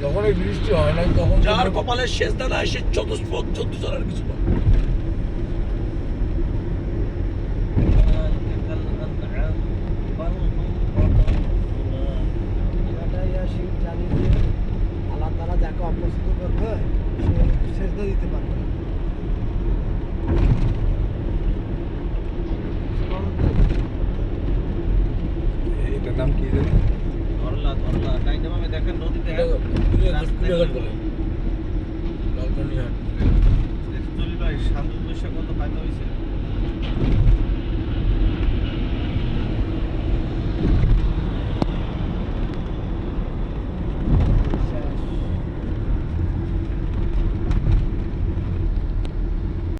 সময় বৃষ্টি হয় না তখন যার কপালে শেষ দানা সে চতুষ্পদ চোদ্দ জনের কিছু না এটাই আসি জানি যে তারা যাকে অপছন্দ করবে সে সেজদা দিতে পারবে না। এটার নাম কি জানি দেখেন নদীতে চলি ভাই শান্ত বৈশাখ কত হয়েছে